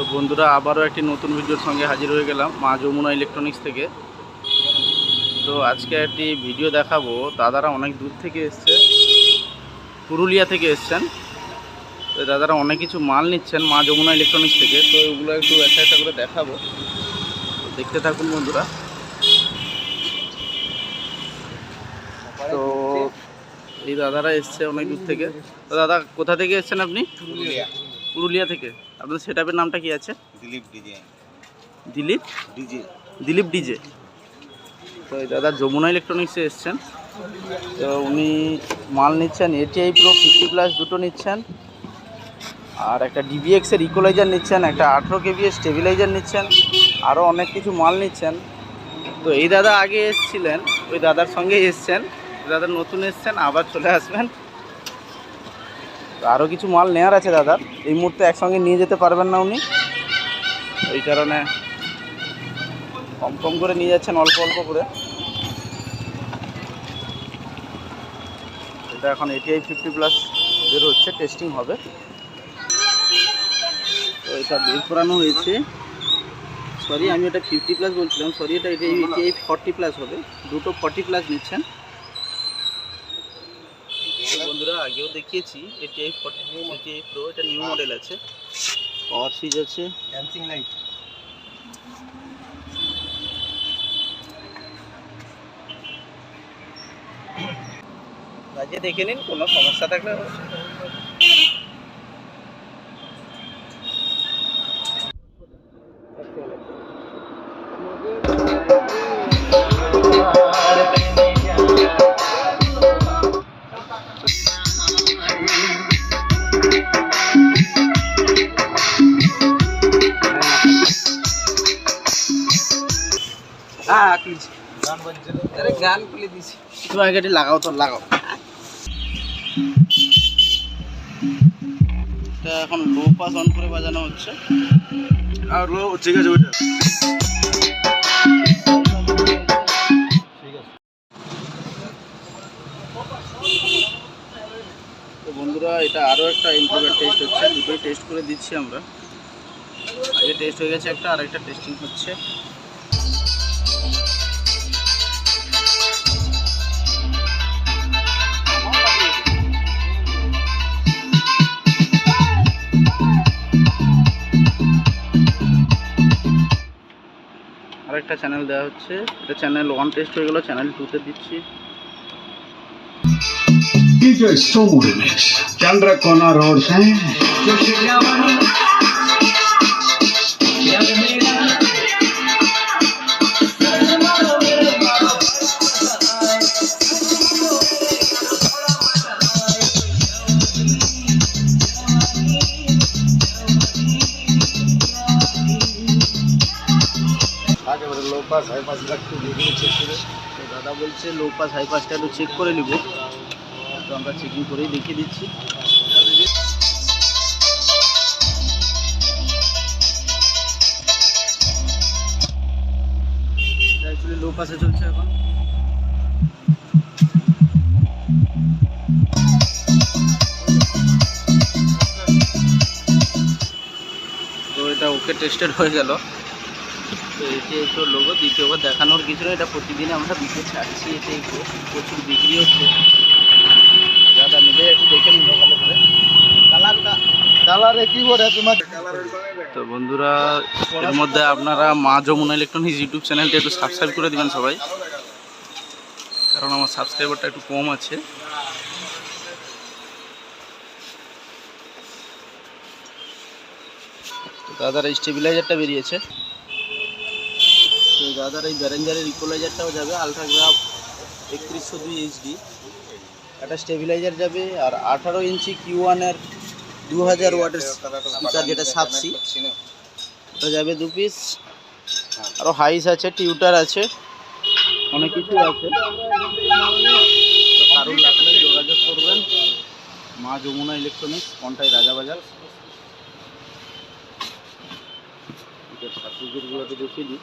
তো বন্ধুরা, আবারও একটি নতুন ভিডিওর সঙ্গে হাজির হয়ে গেলাম মা যমুনা ইলেকট্রনিক্স থেকে। তো আজকে একটি ভিডিও দেখাবো। দাদারা অনেক দূর থেকে এসছে। পুরুলিয়া থেকে এসছেন। তো দাদারা অনেক কিছু মাল নিচ্ছেন মা যমুনা ইলেকট্রনিক্স থেকে। তো ওগুলো একটু একটা একটা করে দেখাবো। দেখতে থাকুন বন্ধুরা। তো এই দাদারা এসছে অনেক দূর থেকে। তো দাদা, কোথা থেকে এসছেন আপনি? পুরুলিয়া। পুরুলিয়া থেকে। আপনার সেটআপের নামটা কি আছে? Dilip DJ Dilip? DJ Dilip DJ তো এই দাদা যমুনা ইলেকট্রনিক্সে এসছেন। তো উনি মাল নিচ্ছেন এটিআই প্রো ফিফটি প্লাস দুটো নিচ্ছেন। আর একটা ডিবিএক্সের ইকোলাইজার নিচ্ছেন একটা আঠেরো কেবি স্টেবিলাইজার নিচ্ছেন আরও অনেক কিছু মাল নিচ্ছেন। তো এই দাদা আগে এসছিলেন ওই দাদার সঙ্গে এসছেন। দাদা নতুন এসছেন আবার চলে আসবেন। আরও কিছু মাল নেওয়ার আছে দাদার এই মুহূর্তে একসঙ্গে নিয়ে যেতে পারবেন না উনি। ওই কারণে কম কম করে নিয়ে যাচ্ছেন, অল্প অল্প করে। এটা এখন এটিআই ফিফটি প্লাস বের হচ্ছে টেস্টিং হবে। তো এটা বের করানো হয়েছে। সরি আমি এটা ফিফটি প্লাস বলছিলাম। সরি এটা এটিআই ফর্টি প্লাস হবে। দুটো ফর্টি প্লাস নিচ্ছেন। বন্ধুরা আগেও দেখিয়েছি এটিআই ফর্টি এটিআই প্রো এটা নিউ মডেল আছে। পাওয়ার সুইচ আছে। ড্যান্সিং লাইট বাজিয়ে দেখে নিন কোনো সমস্যা থাকলে গান খুলে দিছি। তুমি আগে এটি লাগাও তো লাগাও। এটা এখন লো পাস অন করে বাজানো হচ্ছে। আর লো ঠিক আছে ওইটা। তো বন্ধুরা এটা আরও একটা ইম্প্রুভের টেস্ট হচ্ছে। দুটোই টেস্ট করে দিচ্ছি আমরা। আগে টেস্ট হয়ে গেছে একটা আর একটা টেস্টিং হচ্ছে। আরেকটা চ্যানেল দেওয়া হচ্ছে। এটা চ্যানেল ওয়ান টেস্ট হয়ে গেল চ্যানেল টুতে দিচ্ছি। DJ. Chandrakona Road है আগে বলে লো পাস হাই পাস একটু দেখে চেক করে। তো দাদা বলছে লো পাস হাই পাসটা একটু চেক করে নিব। তো আমরা চেকিং করেই দেখিয়ে দিচ্ছি। লো পাসে চলছে এখন। তো এটা ওকে টেস্টেড হয়ে গেল। তো এটি একটু লোগো দ্বিতীয়বার দেখানোর কিছু না এটা প্রতিদিন আমরা বিক্রি ছাড়ছি এতে একটু প্রচুর বিক্রি হচ্ছে। দাদা নিজে একটু দেখে নিল ভালো করে। কালারটা কালারে কি করে তোমার তো বন্ধুরা এর মধ্যে আপনারা মা যমুনা ইলেকট্রনিক্স ইউটিউব চ্যানেলটা একটু সাবস্ক্রাইব করে দেবেন সবাই। কারণ আমার সাবস্ক্রাইবারটা একটু কম আছে। তো দাদার স্টেবিলাইজারটা বেরিয়েছে। তো দাদার এই ব্যারেঞ্জারের ইকোলাইজারটাও যাবে আলট্রাগ্রাফ একত্রিশশো দুই এইচডি একটা স্টেবিলাইজার যাবে, আর আঠারো ইঞ্চি কিউ ওয়ানের দু হাজার ওয়াটের স্পিকার যেটা সাপসি ওটা যাবে দু পিস আরও হাইস আছে টিউটার আছে, অনেক কিছু আছে। তো কারোর লাগলে যোগাযোগ করবেন। মা যমুনা ইলেকট্রনিক্স কন্টাই রাজাবাজার। সার্টিফিকেটগুলোতে দেখিয়ে দিই।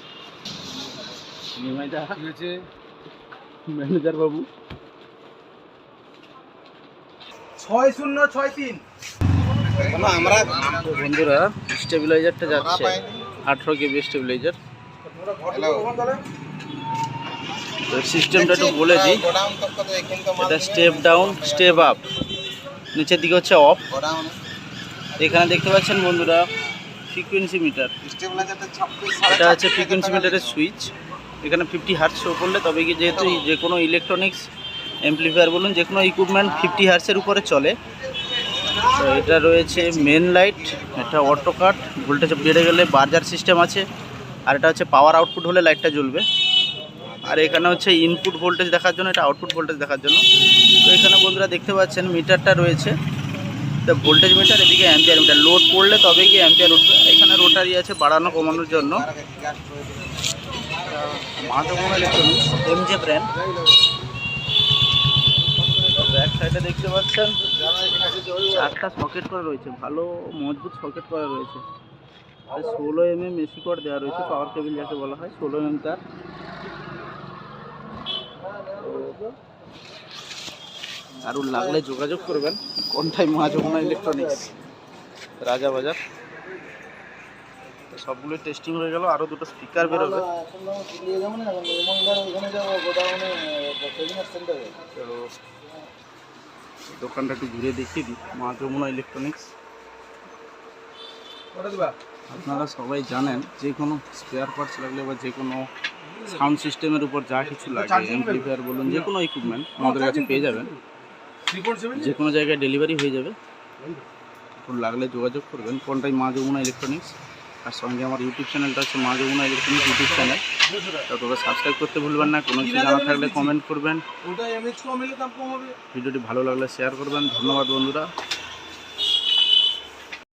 নিমাইদা কি হয়েছে ম্যানেজার বাবু। ছয় শূন্য ছয় তিন। আমরা বন্ধুরা স্টেবিলাইজারটা যাচ্ছে। আঠেরো কেবি স্টেবিলাইজার। সিস্টেমটা একটু বলে দিই। এটা স্টেপ ডাউন স্টেপ আপ। নিচের দিকে হচ্ছে অফ। এখানে দেখতে পাচ্ছেন বন্ধুরা ফ্রিকোয়েন্সি মিটার এটা হচ্ছে ফ্রিকোয়েন্সি মিটারের সুইচ এখানে ফিফটি হার্টস শো করলে তবে কি যেহেতু যে কোনো ইলেকট্রনিক্স অ্যাম্পলিফায়ার বলুন যে কোনো ইকুইপমেন্ট ফিফটি হার্টসের উপরে চলে। তো এটা রয়েছে মেন লাইট এটা অটো কাট ভোল্টেজ বেড়ে গেলে বার্জার সিস্টেম আছে। আর এটা হচ্ছে পাওয়ার আউটপুট হলে লাইটটা জ্বলবে। আর এখানে হচ্ছে ইনপুট ভোল্টেজ দেখার জন্য এটা আউটপুট ভোল্টেজ দেখার জন্য। তো এখানে বন্ধুরা দেখতে পাচ্ছেন মিটারটা রয়েছে। ভোল্টেজ মিটার, এদিকে অ্যাম্পিয়ার মিটার লোড পড়লে তবে গিয়ে অ্যাম্পিয়ার উঠবে। এখানে রোটারি আছে বাড়ানো, কমানোর জন্য। ব্র্যান্ড ব্যাক সাইডে দেখতে পাচ্ছেন সকেট করা রয়েছে। ভালো, মজবুত সকেট করা রয়েছে। ষোলো এম এম এসি কর দেওয়া রয়েছে পাওয়ার যাকে বলা হয়, ষোলো এম তার আরও লাগলে যোগাযোগ করবেন। কোনটাই মহাজমনা ইলেকট্রনিক্স রাজাবাজার তো সবগুলোই টেস্টিং হয়ে গেল আরও দুটো স্পিকার বেরোবে। তো দোকানটা একটু ঘুরে দেখিয়ে দিই মা ইলেকট্রনিক্স আপনারা সবাই জানেন, যে কোনো স্পেয়ার পার্টস লাগলে বা যে কোনো সাউন্ড সিস্টেমের উপর যা কিছু লাগে অ্যাম্পলিফায়ার বলুন, যে কোনো ইকুইপমেন্ট আমাদের কাছে পেয়ে যাবেন। যে কোনো জায়গায় ডেলিভারি হয়ে যাবে। ফোন লাগলে যোগাযোগ করবেন। কোনটাই মা যমুনা ইলেকট্রনিক্স আর সঙ্গে আমার ইউটিউব চ্যানেলটা হচ্ছে Maa Jamuna electronics YouTube channel তো তোমরা সাবস্ক্রাইব করতে ভুলবেন না। কোনো কিছু জানা থাকলে কমেন্ট করবেন। ভিডিওটি ভালো লাগলে শেয়ার করবেন। ধন্যবাদ বন্ধুরা।